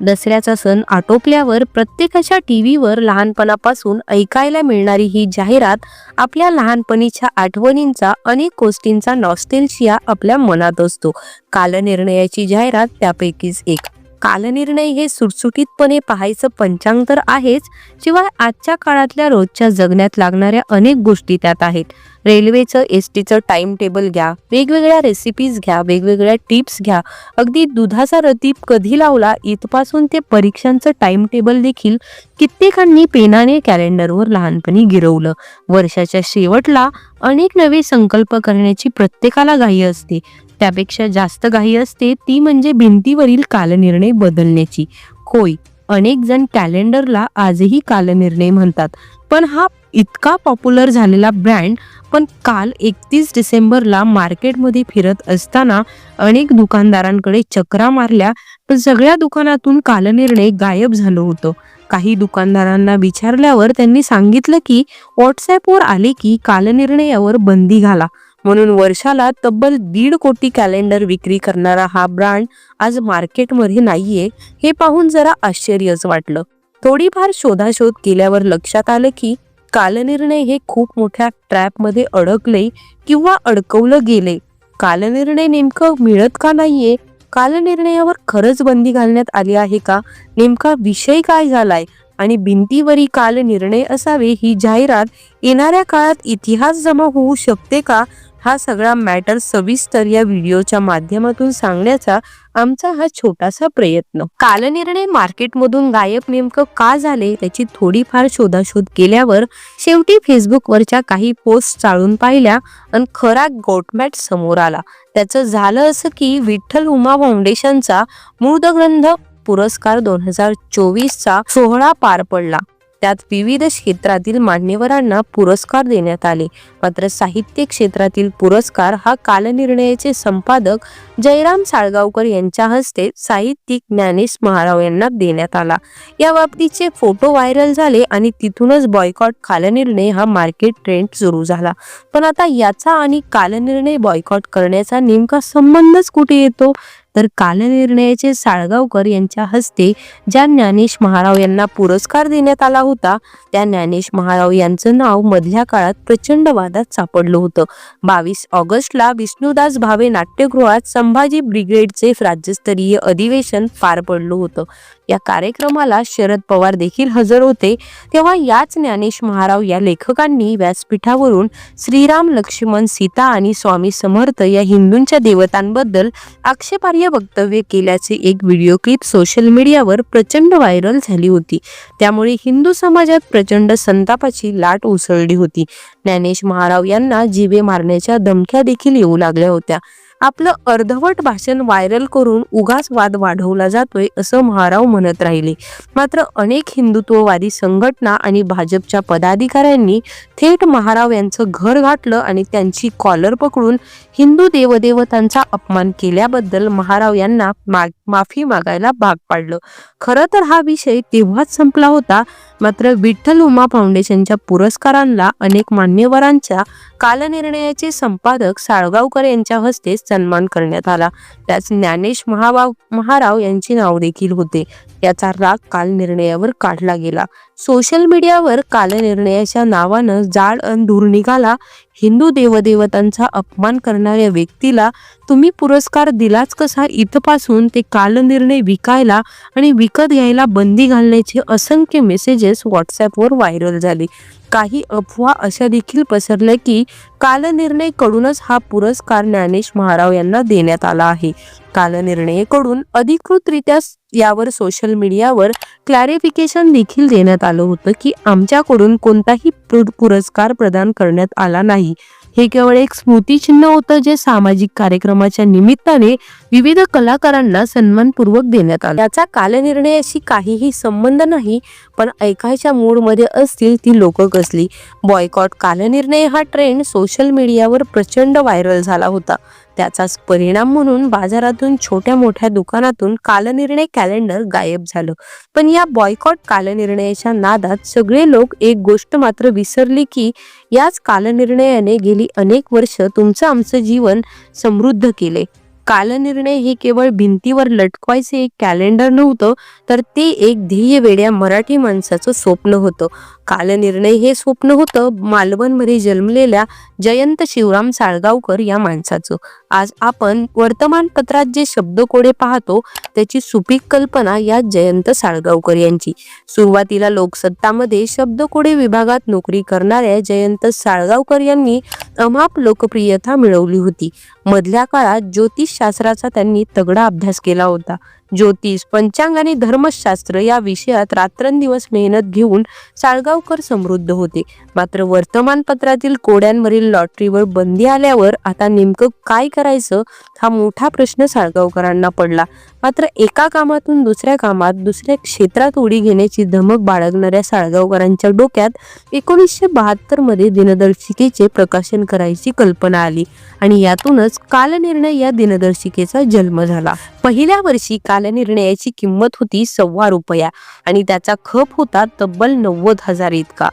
दसऱ्याचा सण आटोपल्यावर प्रत्येकाच्या टीव्हीवर लहानपणापासून ऐकायला मिळणारी ही जाहिरात आपल्या लहानपणीच्या आठवणींचा अनेक गोष्टींचा नॉस्टेल्शिया आपल्या मनात असतो. कालनिर्णयाची जाहिरात त्यापैकीच एक. कालनिर्णय हे सुटसुटीतपणे पाहायचं पंचांग तर आहेच शिवाय आजच्या काळातल्या रोजच्या जगण्यात लागणाऱ्या अनेक गोष्टी त्यात आहेत. रेल्वेचं एस टीचं टाइम टेबल घ्या वेगवेगळ्या रेसिपीज घ्या वेगवेगळ्या टिप्स घ्या. अगदी दुधाचा रतीप कधी लावला इथपासून ते परीक्षांचं टाइम टेबल देखील कित्येकांनी पेनाने कॅलेंडरवर लहानपणी गिरवलं. वर्षाच्या शेवटला अनेक नवे संकल्प करण्याची प्रत्येकाला घाई असते. त्यापेक्षा जास्त घाई असते ती म्हणजे भिंतीवरील कालनिर्णय बदलण्याची. होय अनेक जण कॅलेंडरला आजही कालनिर्णय म्हणतात. पण हा इतका पॉप्युलर झालेला ब्रँड पण काल एकतीस डिसेंबरला मार्केटमध्ये फिरत असताना अनेक दुकानदारांकडे चक्रा मारल्या पण सगळ्या दुकानातून कालनिर्णय गायब झालं होतं. काही दुकानदारांना विचारल्यावर त्यांनी सांगितलं की व्हॉट्सॲपवर आले की कालनिर्णयावर बंदी घाला. म्हणून वर्षाला तब्बल दीड कोटी कॅलेंडर विक्री करणारा हा ब्रँड आज मार्केटमध्ये नाहीये हे पाहून जरा आश्चर्यच वाटलं. थोडीफार शोधाशोध केल्यावर लक्षात आलं की कालनिर्णय हे खूप मोठ्या ट्रॅपमध्ये अडकले किंवा अडकवलं गेले. कालनिर्णय नेमकं मिळत का नाहीये? कालनिर्णयावर खरंच बंदी घालण्यात आली आहे का? नेमका विषय काय झालाय? आणि भिंतीवरी काल निर्णय असावे ही जाहिरात येणाऱ्या काळात इतिहास जमा होऊ शकते का? हा सगळा मॅटर सविस्तर या व्हिडिओच्या माध्यमातून सांगण्याचा आमचा हा छोटासा प्रयत्न. कालनिर्णय मार्केटमधून गायब नेमकं का झाले त्याची थोडीफार शोधाशोध केल्यावर शेवटी फेसबुकवरच्या काही पोस्ट चाळून पाहिल्या आणि खरा गोटमॅट समोर आला. त्याचं झालं असं की विठ्ठल उमा फाउंडेशनचा मृदग्रंथ पुरस्कार दोन हजार चोवीसचा सोहळा पार पडला. त्यात विविध क्षेत्रातील मान्यवरांना पुरस्कार देण्यात आले. मात्र साहित्य क्षेत्रातील पुरस्कार हा कालनिर्णयाचे संपादक जयराम साळगावकर यांच्या हस्ते साहित्यिक ज्ञानेश महाराव यांना देण्यात आला. या बाबतीचे फोटो व्हायरल झाले आणि तिथूनच बॉयकॉट कालनिर्णय हा मार्केट ट्रेंड सुरू झाला. पण आता याचा आणि कालनिर्णय बॉयकॉट करण्याचा नेमका संबंधच कुठे येतो? तर कालनिर्णयाचे साळगावकर यांच्या हस्ते ज्या ज्ञानेश महाराव यांना पुरस्कार देण्यात आला होता त्या ज्ञानेश महाराव यांचं नाव मधल्या काळात प्रचंड वादात सापडलं होतं. बावीस ऑगस्टला विष्णुदास भावे नाट्यगृहात संभाजी ब्रिगेडचे राज्यस्तरीय अधिवेशन पार पडलं होतं. या कार्यक्रमाला शरद पवार देखील हजर होते. तेव्हा याच ज्ञानेश महाराव या लेखकांनी व्यासपीठावरून श्रीराम लक्ष्मण सीता आणि स्वामी समर्थ या हिंदूंच्या देवतांबद्दल आक्षेपार्ह वक्तव्य केल्याचे एक व्हिडिओ क्लिप सोशल मीडियावर प्रचंड व्हायरल झाली होती. त्यामुळे हिंदू समाजात प्रचंड संतापाची लाट उसळली होती. ज्ञानेश महाराव यांना जीवे मारण्याच्या धमक्या देखील येऊ लागल्या होत्या. आपलं अर्धवट भाषण व्हायरल करून उगाच वाद वाढवला जातोय असं महाराव म्हणत राहिले. मात्र अनेक हिंदुत्ववादी संघटना आणि भाजपच्या पदाधिकाऱ्यांनी थेट महाराव यांचं घर गाठलं आणि त्यांची कॉलर पकडून हिंदू देवदेवतांचा अपमान केल्याबद्दल महाराव यांना मा- माफी मागायला भाग पाडलं. खरं तर हा विषय तेव्हाच संपला होता मात्र विठ्ठल उमा फाउंडेशनच्या पुरस्कारांना अनेक मान्यवरांच्या कालनिर्णयाचे संपादक साळगावकर यांच्या हस्ते सन्मान करण्यात आला. त्याच ज्ञानेश महाभाव महाराव यांचे नाव देखील होते. याचा राग काल निर्णयावर काढला गेला. सोशल मीडियावर कालनिर्णयाच्या नावानं जाड अन धूर निघाला. हिंदू देवदेवतांचा अपमान करणाऱ्या व्यक्तीला तुम्ही पुरस्कार दिलाच कसा? इथपासून ते कालनिर्णय विकायला आणि विकत घ्यायला बंदी घालण्याचे असंख्य मेसेजेस व्हॉट्सॲपवर व्हायरल झाले. काही अफवा अशा देखील पसरल्या की कालनिर्णय कडूनच हा पुरस्कार ज्ञानेश महाराव यांना देण्यात आला आहे. कालनिर्णयकडून अधिकृतरित्या यावर सोशल मीडियावर क्लॅरिफिकेशन देखील देण्यात आलं होतं की आमच्याकडून कोणताही पुर- पुरस्कार प्रदान करण्यात आला नाही. हे केवळ एक स्मृतिचिन्ह होतं जे सामाजिक कार्यक्रमाच्या निमित्ताने विविध कलाकारांना सन्मानपूर्वक देण्यात आला. याचा कालनिर्णयाशी काहीही संबंध नाही पण ऐकायच्या मूडमध्ये असतील ती लोक कसली. बॉयकॉट कालनिर्णय हा ट्रेंड सोशल मीडियावर प्रचंड व्हायरल झाला होता. त्याचाच परिणाम म्हणून बाजारातून छोट्या मोठ्या दुकानातून कालनिर्णय कॅलेंडर गायब झालं. पण या बॉयकॉट कालनिर्णयाच्या नादात सगळे लोक एक गोष्ट मात्र विसरली की याच कालनिर्णयाने गेली अनेक वर्ष तुमचं आमचं जीवन समृद्ध केले. कालनिर्णय हे केवळ भिंतीवर लटकवायचे एक कॅलेंडर नव्हतं तर ते एक ध्येय वेड्या मराठी माणसाचं स्वप्न होतं. कालनिर्णय हे स्वप्न होतं. मालवणमध्ये जन्मलेल्या जयंत शिवराम साळगावकर या माणसाचं. आज आपण वर्तमानपत्रात जे शब्दकोडे पाहतो त्याची सुपीक कल्पना या जयंत साळगावकर यांची. सुरुवातीला लोकसत्तामध्ये शब्दकोडे विभागात नोकरी करणाऱ्या जयंत साळगावकर यांनी अमाप लोकप्रियता मिळवली होती. मधल्या काळात ज्योतिषशास्त्राचा त्यांनी तगडा अभ्यास केला होता. ज्योतिष पंचांग आणि धर्मशास्त्र या विषयात रात्रंदिवस मेहनत घेऊन साळगावकर समृद्ध होते. मात्र वर्तमानपत्रातील कोड्यांवरील लॉटरीवर बंदी आल्यावर आता नेमकं काय करायचं हा मोठा प्रश्न साळगावकरांना पडला. मात्र एका कामातून दुसऱ्या कामात दुसऱ्या क्षेत्रात उडी घेण्याची धमक बाळगणाऱ्या साळगावकरांच्या डोक्यात एकोणीसशे बहात्तरमध्ये दिनदर्शिकेचे प्रकाशन करायची कल्पना आली आणि यातूनच कालनिर्णय या दिनदर्शिकेचा जन्म झाला. पहिल्या वर्षी कालनिर्णयाची किंमत होती सव्वा रुपया आणि त्याचा खप होता तब्बल नव्वद हजार इतका.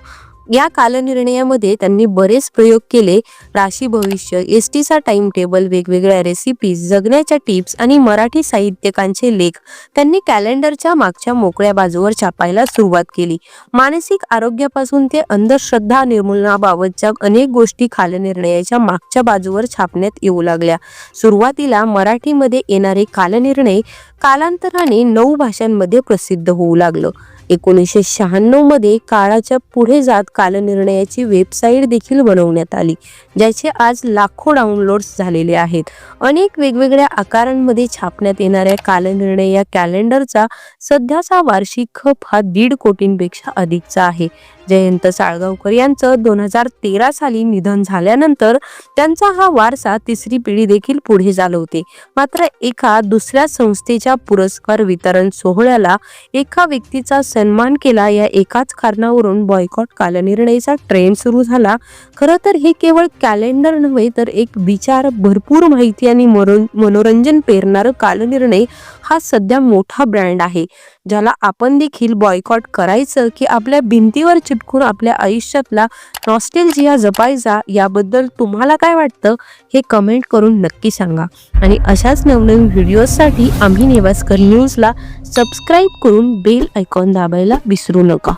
या कालनिर्णयामध्ये त्यांनी बरेच प्रयोग केले. राशी भविष्य एस टीचा टाइम टेबल वेगवेगळ्या रेसिपीज जगण्याच्या टिप्स आणि मराठी साहित्यकांचे लेख. त्यांनी कॅलेंडरच्या मागच्या मोकळ्या बाजूवर छापायला सुरुवात केली. मानसिक आरोग्यापासून ते अंधश्रद्धा निर्मूलनाबाबतच्या अनेक गोष्टी कालनिर्णयाच्या मागच्या बाजूवर छापण्यात येऊ लागल्या. सुरुवातीला मराठीमध्ये येणारे कालनिर्णय कालांतराने नऊ भाषांमध्ये प्रसिद्ध होऊ लागलं. एकोणीसशे शहाण्णवमध्ये काळाच्या पुढे जात कालनिर्णयाची वेबसाईट देखील बनवण्यात आली ज्याचे आज लाखो डाउनलोड्स झालेले आहेत. अनेक वेगवेगळ्या आकारांमध्ये छापण्यात येणाऱ्या कालनिर्णय या कॅलेंडरचा सध्याचा वार्षिक खप हा दीड कोटींपेक्षा अधिकचा आहे. जयंत साळगावकर यांचं दोन हजार तेरा साली निधन झाल्यानंतर त्यांचा हा वारसा तिसरी पिढी देखील पुढे चालवते. मात्र एका दुसऱ्या संस्थेच्या पुरस्कार वितरण सोहळ्याला एका व्यक्तीचा सन्मान केला. या एकाच कारणावरून बॉयकॉट कालनिर्णयाचा ट्रेंड सुरू झाला. खरं तर हे केवळ कॅलेंडर नव्हे तर एक विचार भरपूर माहिती आणि मनोरंजन पेरणारं कालनिर्णय हा सध्या मोठा ब्रँड आहे. ज्याला आपण देखील बॉयकॉट करायचं की आपल्या भिंतीवर चिटकून आपल्या आयुष्यातला नॉस्टेलजिया जपायचा याबद्दल तुम्हाला काय वाटतं? हे कमेंट करून नक्की सांगा. आणि अशाच नवनवीन व्हिडिओजसाठी आम्ही नेवास्कर न्यूजला सबस्क्राईब करून बेल आयकॉन दाबायला विसरू नका.